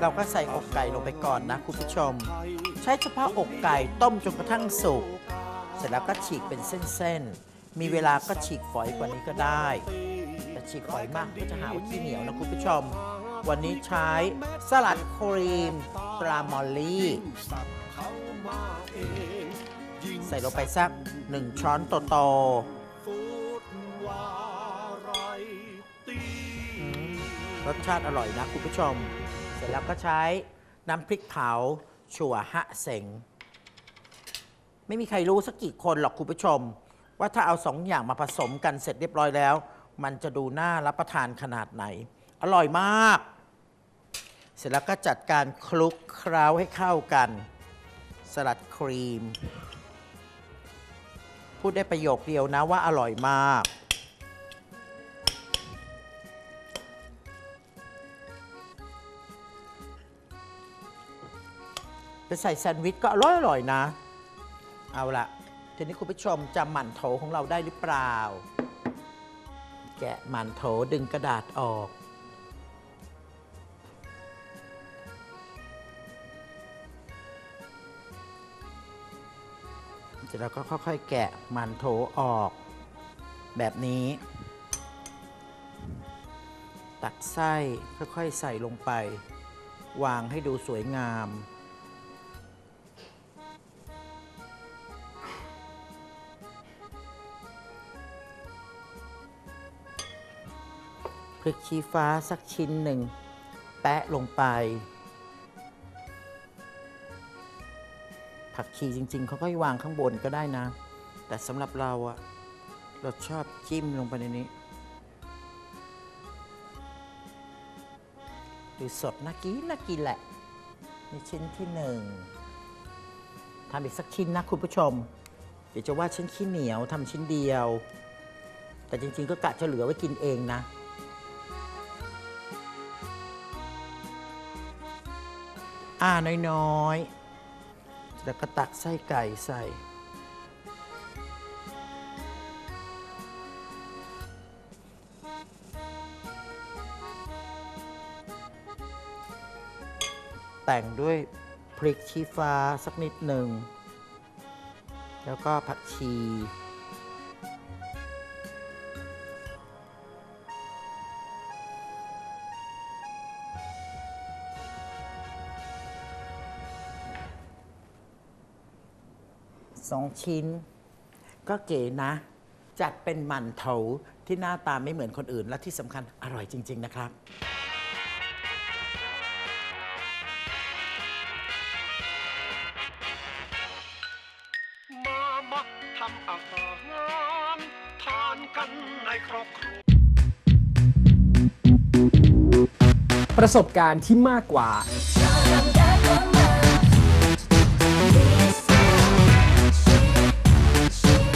เราก็ใส่อกไก่ลงไปก่อนนะคุณผู้ชม ใช้เฉพาะอกไก่ต้มจนกระทั่งสุก เสร็จแล้วก็ฉีกเป็นเส้นๆ มีเวลาก็ฉีกฝอยกว่านี้ก็ได้ แต่ฉีกฝอยมากก็จะหาว่าขี้เหนียวนะคุณผู้ชม วันนี้ใช้สลัดครีมปลามอลลี่ใส่ลงไปสักหนึ่งช้อนโตๆรสชาติอร่อยนะคุณผู้ชม เสร็จแล้วก็ใช้น้ำพริกเผาชั่วฮะเสงไม่มีใครรู้สักกี่คนหรอกคุณผู้ชม ว่าถ้าเอาสองอย่างมาผสมกันเสร็จเรียบร้อยแล้ว มันจะดูน่ารับประทานขนาดไหน อร่อยมาก เสร็จแล้วก็จัดการคลุกเคล้าให้เข้ากัน สลัดครีม พูดได้ประโยคเดียวนะว่าอร่อยมาก ไปใส่แซนด์วิชก็อร่อยอร่อยนะ เอาละทีนี้คุณผู้ชมจำหมั่นโถของเราได้หรือเปล่า แกะหมั่นโถดึงกระดาษออก เสร็จแล้วก็ค่อยๆ แกะหมันโถออก แบบนี้ ตักไส้ค่อยๆ ใส่ลงไป วางให้ดูสวยงาม พริกชี้ฟ้าสักชิ้นหนึ่ง แปะลงไป ผักชีจริงๆเขาก็ให้วางข้างบนก็ได้นะ แต่สำหรับเราอะเราชอบจิ้มลงไปในนี้ดูสดน่ากินน่ากินแหละนี่ชิ้นที่หนึ่งทำอีกสักชิ้นนะคุณผู้ชม เดี๋ยวจะว่าชิ้นขี้เหนียวทำชิ้นเดียว แต่จริงๆก็กะจะเหลือไว้กินเองนะ อ่าน้อยๆแล้วก็ตักไส้ไก่ใส่ แต่งด้วยพริกชี้ฟ้าสักนิดหนึ่ง แล้วก็ผักชี สองชิ้น ก็เก๋นะ จัดเป็นหมันเถาที่หน้าตาไม่เหมือนคนอื่นและที่สำคัญอร่อยจริง ๆ นะครับ มามักทำอาหารทานกันในครอบครัว ประสบการณ์ที่มากกว่าโ